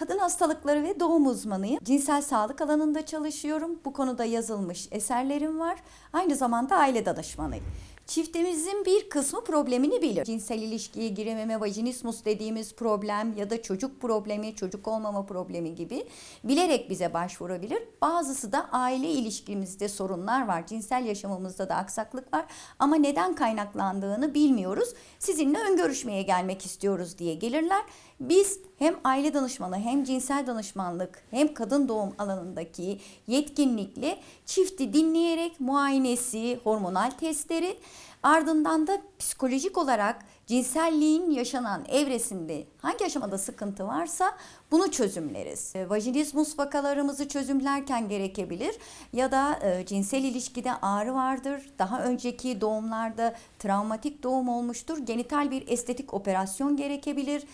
Kadın hastalıkları ve doğum uzmanıyım. Cinsel sağlık alanında çalışıyorum. Bu konuda yazılmış eserlerim var. Aynı zamanda aile danışmanıyım. Çiftimizin bir kısmı problemini bilir. Cinsel ilişkiye girememe, vajinismus dediğimiz problem ya da çocuk problemi, çocuk olmama problemi gibi bilerek bize başvurabilir. Bazısı da aile ilişkimizde sorunlar var. Cinsel yaşamımızda da aksaklık var ama neden kaynaklandığını bilmiyoruz. Sizinle ön görüşmeye gelmek istiyoruz diye gelirler. Biz hem aile danışmanı hem cinsel danışmanlık hem kadın doğum alanındaki yetkinlikle çifti dinleyerek muayenesi, hormonal testleri ardından da psikolojik olarak cinselliğin yaşanan evresinde hangi aşamada sıkıntı varsa bunu çözümleriz. E, Vajinismus vakalarımızı çözümlerken gerekebilir ya da e, cinsel ilişkide ağrı vardır. Daha önceki doğumlarda travmatik doğum olmuştur. Genital bir estetik operasyon gerekebilir.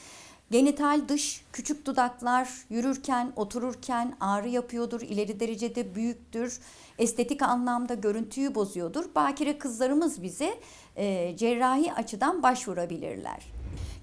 Genital dış küçük dudaklar yürürken, otururken ağrı yapıyordur, ileri derecede büyüktür, estetik anlamda görüntüyü bozuyordur. Bakire kızlarımız bize e, cerrahi açıdan başvurabilirler.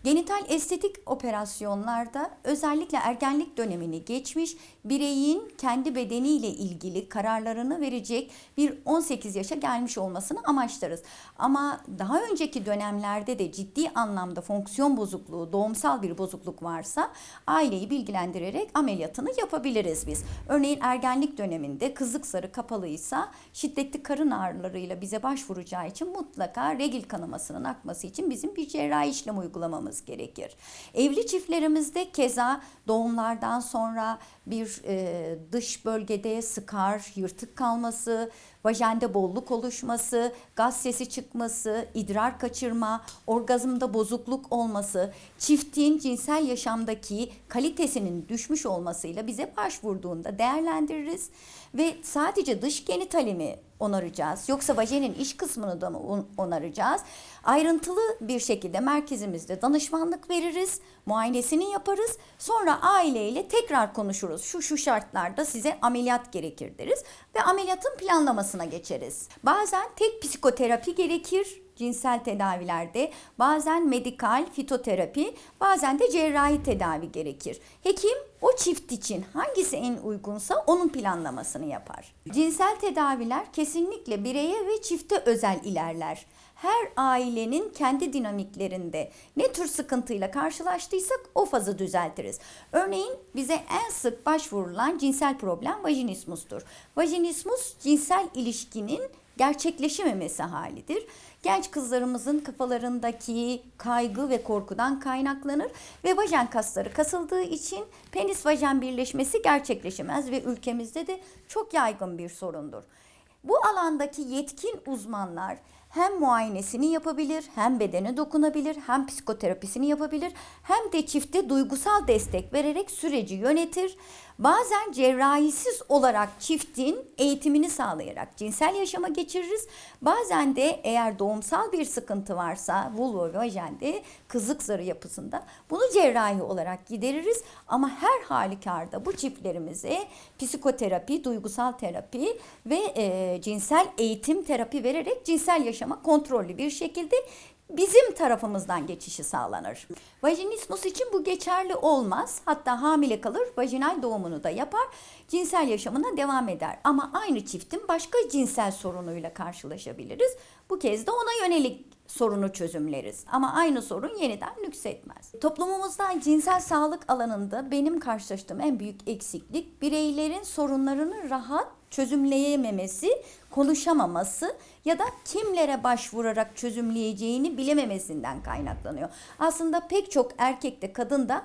Genital estetik operasyonlarda özellikle ergenlik dönemini geçmiş bireyin kendi bedeniyle ilgili kararlarını verecek bir 18 yaşa gelmiş olmasını amaçlarız. Ama daha önceki dönemlerde de ciddi anlamda fonksiyon bozukluğu, doğumsal bir bozukluk varsa aileyi bilgilendirerek ameliyatını yapabiliriz biz. Örneğin ergenlik döneminde kızlık zarı kapalıysa şiddetli karın ağrılarıyla bize başvuracağı için mutlaka regil kanamasının akması için bizim bir cerrahi işlem uygulamamız gerekir. Evli çiftlerimizde keza doğumlardan sonra bir e, dış bölgede sıkar, yırtık kalması, vajende bolluk oluşması, gaz sesi çıkması, idrar kaçırma, orgazmda bozukluk olması, çiftin cinsel yaşamdaki kalitesinin düşmüş olmasıyla bize başvurduğunda değerlendiririz ve sadece dış genitali mi onaracağız yoksa vajenin iç kısmını da mı on- onaracağız? Ayrıntılı bir şekilde merkezimizde danışmanlık veririz, muayenesini yaparız. Sonra aileyle tekrar konuşuruz. Şu şu şartlarda size ameliyat gerekir deriz ve ameliyatın planlamasına geçeriz. Bazen tek psikoterapi gerekir cinsel tedavilerde bazen medikal fitoterapi bazen de cerrahi tedavi gerekir. Hekim o çift için hangisi en uygunsa onun planlamasını yapar. Cinsel tedaviler kesinlikle bireye ve çifte özel ilerler. Her ailenin kendi dinamiklerinde ne tür sıkıntıyla karşılaştıysak o fazı düzeltiriz. Örneğin bize en sık başvurulan cinsel problem vajinismustur. Vajinismus cinsel ilişkinin gerçekleşememesi halidir. Genç kızlarımızın kafalarındaki kaygı ve korkudan kaynaklanır ve vajen kasları kasıldığı için penis vajen birleşmesi gerçekleşemez ve ülkemizde de çok yaygın bir sorundur. Bu alandaki yetkin uzmanlar hem muayenesini yapabilir, hem bedene dokunabilir, hem psikoterapisini yapabilir, hem de çifte duygusal destek vererek süreci yönetir. Bazen cerrahisiz olarak çiftin eğitimini sağlayarak cinsel yaşama geçiririz. Bazen de eğer doğumsal bir sıkıntı varsa vulva vajende kızlık zarı yapısında bunu cerrahi olarak gideririz. Ama her halükarda bu çiftlerimize psikoterapi, duygusal terapi ve e, cinsel eğitim terapi vererek cinsel yaşama kontrollü bir şekilde bizim tarafımızdan geçişi sağlanır. Vajinismus için bu geçerli olmaz. Hatta hamile kalır, vajinal doğumunu da yapar, cinsel yaşamına devam eder. Ama aynı çiftin başka cinsel sorunuyla karşılaşabiliriz. Bu kez de ona yönelik sorunu çözümleriz. Ama aynı sorun yeniden nüksetmez. Toplumumuzda cinsel sağlık alanında benim karşılaştığım en büyük eksiklik bireylerin sorunlarını rahat çözümleyememesi, konuşamaması ya da kimlere başvurarak çözümleyeceğini bilememesinden kaynaklanıyor. Aslında pek çok erkekte kadında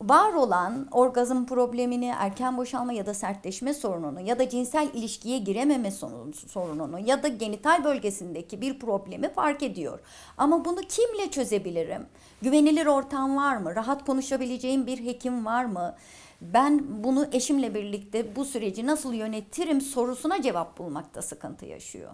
var olan orgazm problemini, erken boşalma ya da sertleşme sorununu ya da cinsel ilişkiye girememe sorun- sorununu ya da genital bölgesindeki bir problemi fark ediyor. Ama bunu kimle çözebilirim? Güvenilir ortam var mı? Rahat konuşabileceğim bir hekim var mı? Ben bunu eşimle birlikte bu süreci nasıl yönetirim sorusuna cevap bulmakta sıkıntı yaşıyor.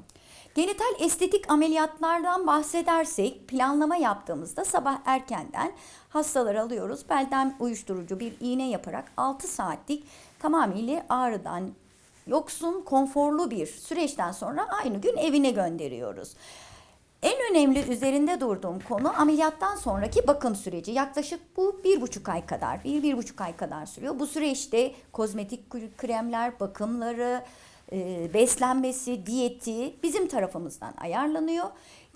Genital estetik ameliyatlardan bahsedersek planlama yaptığımızda sabah erkenden hastaları alıyoruz. Belden uyuşturucu bir iğne yaparak 6 saatlik tamamıyla ağrıdan yoksun, konforlu bir süreçten sonra aynı gün evine gönderiyoruz. En önemli üzerinde durduğum konu ameliyattan sonraki bakım süreci. Yaklaşık bu bir buçuk ay kadar, bir, bir buçuk ay kadar sürüyor. Bu süreçte kozmetik kremler, bakımları, e, beslenmesi, diyeti bizim tarafımızdan ayarlanıyor.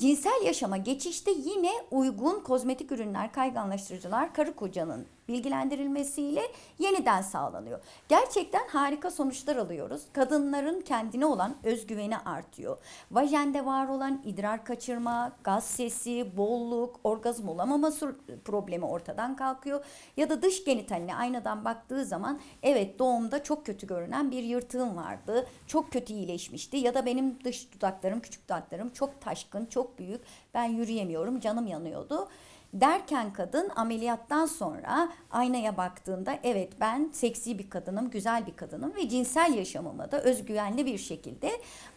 Cinsel yaşama geçişte yine uygun kozmetik ürünler, kayganlaştırıcılar karı kocanın bilgilendirilmesiyle yeniden sağlanıyor. Gerçekten harika sonuçlar alıyoruz. Kadınların kendine olan özgüveni artıyor. Vajende var olan idrar kaçırma, gaz sesi, bolluk, orgazm olamama problemi ortadan kalkıyor. Ya da dış genitaline aynadan baktığı zaman evet doğumda çok kötü görünen bir yırtığım vardı. Çok kötü iyileşmişti. Ya da benim dış dudaklarım, küçük dudaklarım çok taşkın, büyük. Ben yürüyemiyorum, canım yanıyordu. Derken kadın ameliyattan sonra aynaya baktığında evet ben seksi bir kadınım, güzel bir kadınım ve cinsel yaşamıma da özgüvenli bir şekilde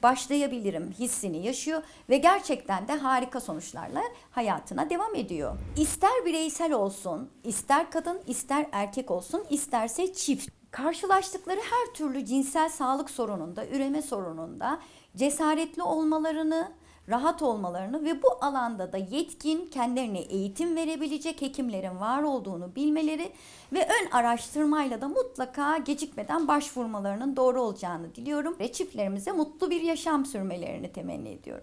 başlayabilirim hissini yaşıyor ve gerçekten de harika sonuçlarla hayatına devam ediyor. İster bireysel olsun, ister kadın, ister erkek olsun, isterse çift karşılaştıkları her türlü cinsel sağlık sorununda, üreme sorununda cesaretli olmalarını, rahat olmalarını ve bu alanda da yetkin, kendilerine eğitim verebilecek hekimlerin var olduğunu bilmeleri ve ön araştırmayla da mutlaka gecikmeden başvurmalarının doğru olacağını diliyorum ve çiftlerimize mutlu bir yaşam sürmelerini temenni ediyorum.